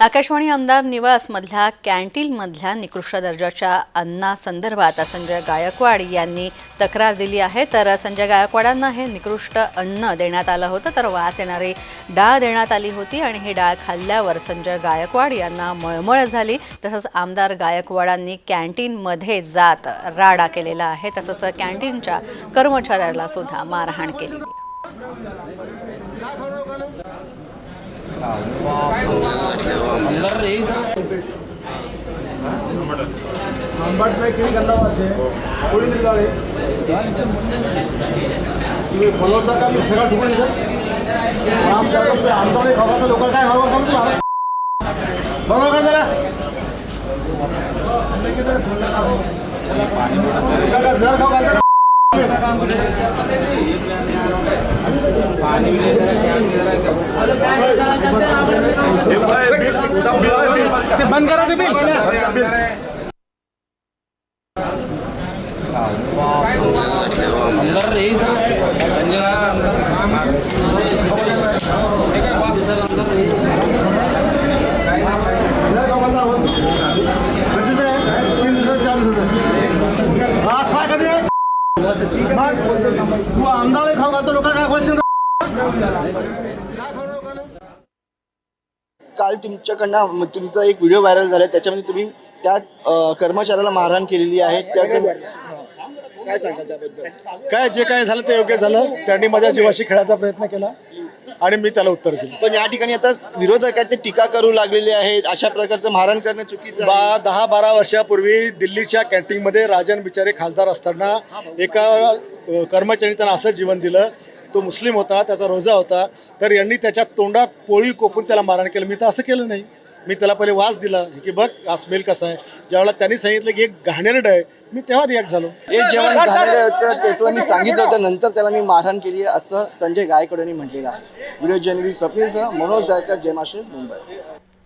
आकाशवाणी आमदार निवासमधल्या कॅन्टीनमधल्या निकृष्ट दर्जाच्या अन्नासंदर्भात संजय गायकवाड यांनी तक्रार दिली आहे. तर संजय गायकवाडांना हे निकृष्ट अन्न देण्यात आलं होतं. तर वास येणारी डाळ देण्यात आली होती आणि ही डाळ खाल्ल्यावर संजय गायकवाड यांना मळमळ झाली. तसंच आमदार गायकवाडांनी कॅन्टीनमध्ये जात राडा केलेला आहे. तसंच कॅन्टीनच्या कर्मचाऱ्याला सुद्धा मारहाण केलेली आहे. आंबाट नाही केली गंदा वास आहे कोणी दिली जाळे तुम्ही बोलवता का? मी सगळं ठिकाणी सर आमच्या आमच्याकडे खावा तर लोक काय खावा का तुम्हाला? बघा का जरा. जर खाऊ घालता बंद करा तुम्ही रे संजय जर खाऊ घालता आहोत. कधीच आहे? तीन दिवसात चार दिवसात आज काय कधी आहे? मग तू आमदार खाऊ घालतो लोक काय काल तुमच्याकडनं तुमचा एक व्हिडिओ व्हायरल झाला त्याच्यामध्ये तुम्ही त्या कर्मचाऱ्याला मारहाण केलेली आहे. त्या काय सांगाल त्याबद्दल? काय जे काय झालं ते योग्य झालं. त्यांनी माझ्या जीवाशी खेळायचा प्रयत्न केला आणि मी त्याला उत्तर दिलं. पण या ठिकाणी आता विरोधक आहेत ते टीका करू लागलेले आहेत. अशा प्रकारचं मारहाण करणं चुकीचं आहे. बा दहा बारा वर्षापूर्वी दिल्लीच्या कॅन्टीनमध्ये राजन बिचारे खासदार असताना एका अ, कर्मचाऱ्याने त्यांना असं जीवन दिलं. तो मुस्लिम होता त्याचा रोजा होता. तर यांनी त्याच्या तोंडात पोळी कोकून त्याला मारहाण केलं. मी तर असं केलं नाही. मी त्याला पहिले वास दिला की बघ हा स्मेल कसा आहे. ज्यावेळेला त्यांनी सांगितलं की एक घाणेरड आहे मी तेव्हा रिॲक्ट झालो. हे जेवण झालेलं होतं ते मी सांगितलं होतं नंतर त्याला मी मारहाण केली आहे असं संजय गायकवाडांनी म्हटलेलं आहे. व्हिडिओ जर्नलिस्ट स्वप्नीलसह मनोज जायकर जयमाशी मुंबई.